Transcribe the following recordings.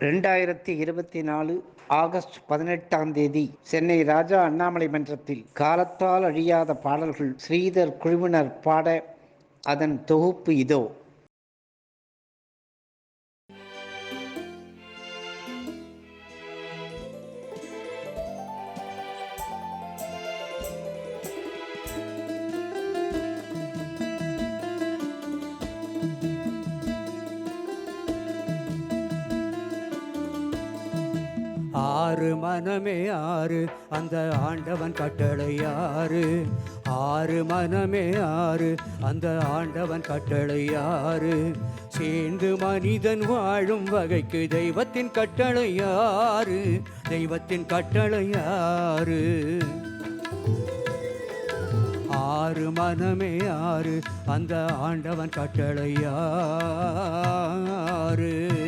ரெண்டாயிரத்தி இருபத்தி நாலு ஆகஸ்ட் பதினெட்டாம் தேதி சென்னை ராஜா அண்ணாமலை மன்றத்தில் காலத்தால் அழியாத பாடல்கள் ஸ்ரீதர் குழுவினர் பாட அதன் தொகுப்பு இதோ. ஆறு மனமே ஆறு அந்த ஆண்டவன் கட்டளை ஆறு ஆறு மனமே ஆறு அந்த ஆண்டவன் கட்டளை ஆறு சேர்ந்து மனிதன் வாழும் வகைக்கு தெய்வத்தின் கட்டளை ஆறு தெய்வத்தின் கட்டளை ஆறு ஆறு மனமே ஆறு அந்த ஆண்டவன் கட்டளை ஆறு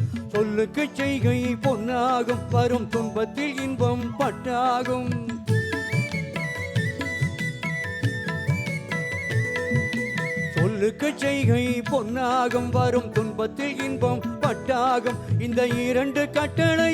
சொல்லுக்கு செய்கை பொன்னாகும் வரும் துன்பத்தில் இன்பம் பட்டாகும். சொல்லுக்கு செய்கை பொன்னாகும் வரும் துன்பத்தில் இன்பம் பட்டாகும். இந்த இரண்டு கட்டளை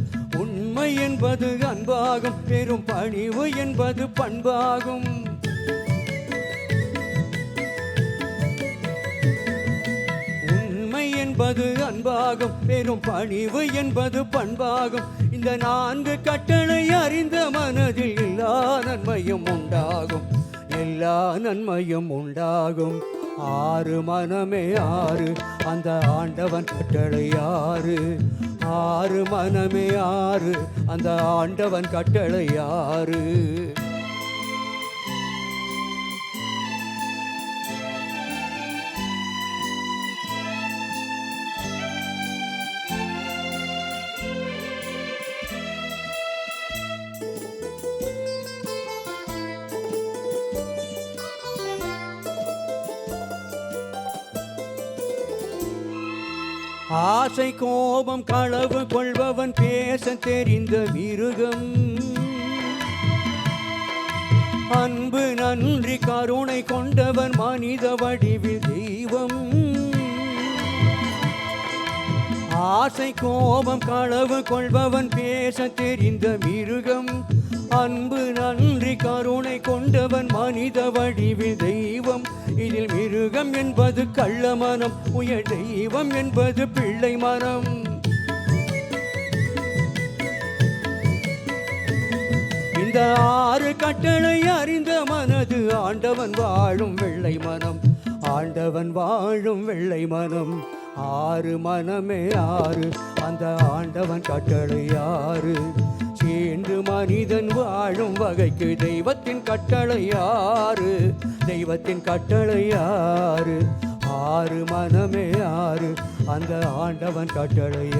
உண்மை என்பது அன்பாகும் பெரும் பணிவு என்பது பண்பாகும். உண்மை என்பது அன்பாகும் பெரும் பணிவு என்பது பண்பாகும். இந்த நான்கு கட்டளை அறிந்த மனதில் எல்லா நன்மையும் உண்டாகும். எல்லா நன்மையும் உண்டாகும். ஆறு மனமே ஆறு அந்த ஆண்டவன் கட்டளை ஆறு ஆறு மனமே ஆறு அந்த ஆண்டவன் கட்டளை ஆறு ஆசை கோபம் களவு கொள்பவன் பேச தெரிந்த மிருகம். அன்பு நன்றி கருணை கொண்டவன் மனித வடிவில் தெய்வம். ஆசை கோபம் களவு கொள்பவன் பேச தெரிந்த மிருகம். அன்பு நன்றி கருணை கொண்டவன் மனித வடிவில் தெய்வம். இதில் மிருகம் என்பது கள்ள மனம் உயர் தெய்வம் என்பது பிள்ளை மரம் இந்த ஆறு கட்டளை அறிந்த மனது ஆண்டவன் வாழும் வெள்ளை மனம். ஆண்டவன் வாழும் வெள்ளை மனம். ஆறு மனமே ஆறு அந்த ஆண்டவன் கட்டளை ஆறு. சேர்ந்து மனிதன் வாழும் வகைக்கு தெய்வத்தின் கட்டளை ஆறு. தெய்வத்தின் கட்டளை ஆறு ஆறு மனமே ஆறு. அந்த ஆண்டவன் கட்டளையாறு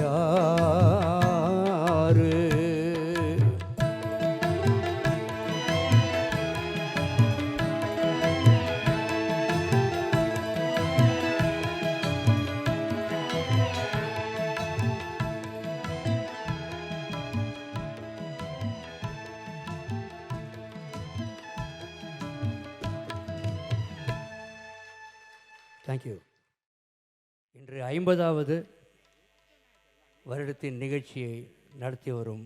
தேங்க்யூ இன்று ஐம்பதாவது வருடத்தின் நிகழ்ச்சியை நடத்தி வரும்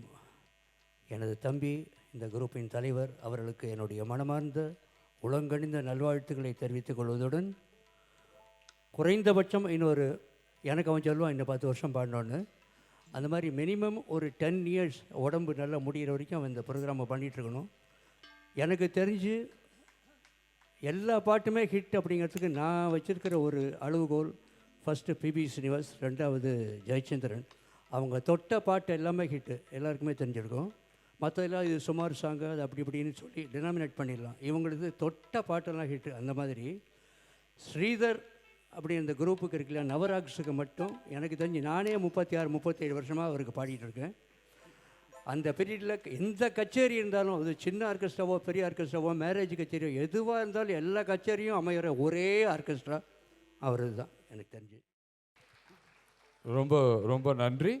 எனது தம்பி இந்த குரூப்பின் தலைவர் அவர்களுக்கு என்னுடைய மனமார்ந்த உளங்கணிந்த நல்வாழ்த்துக்களை தெரிவித்துக் கொள்வதுடன் குறைந்தபட்சம் இன்னொரு எனக்கு அவன் சொல்லுவான் இன்னும் பத்து வருஷம் பாடினோன்னு அந்த மாதிரி மினிமம் ஒரு டென் இயர்ஸ் உடம்பு நல்லா முடிகிற வரைக்கும் அவன் இந்த ப்ரோக்ராமை பண்ணிகிட்ருக்கணும் எனக்கு தெரிஞ்சு எல்லா பாட்டுமே ஹிட் அப்படிங்கிறதுக்கு நான் வச்சுருக்கிற ஒரு அளவுகோல் ஃபஸ்ட்டு பிபி ஸ்ரீனிவாஸ் ரெண்டாவது ஜெயச்சந்திரன். அவங்க தொட்ட பாட்டு எல்லாமே ஹிட்டு எல்லாருக்குமே தெரிஞ்சிருக்கும். மற்றதெல்லாம் இது சுமார் சாங்கு அது அப்படி இப்படின்னு சொல்லி டினாமினேட் பண்ணிடலாம். இவங்களது தொட்ட பாட்டெல்லாம் ஹிட்டு அந்த மாதிரி. ஸ்ரீதர் அப்படி இந்த குரூப்புக்கு இருக்குல்ல நவராக்ஸுக்கு மட்டும் எனக்கு தெரிஞ்சு நானே முப்பத்தி ஆறு முப்பத்தேழு வருஷமாக அவருக்கு பாடிட்டு இருக்கேன். அந்த பீரியடில் எந்த கச்சேரி இருந்தாலும் அது சின்ன ஆர்கெஸ்ட்ராவோ பெரிய ஆர்கெஸ்ட்ராவோ மேரேஜ் கச்சேரியோ எதுவாக இருந்தாலும் எல்லா கச்சேரியும் அமையிற ஒரே ஆர்கெஸ்ட்ரா அவரது தான் எனக்கு தெரிஞ்சு. ரொம்ப ரொம்ப நன்றி.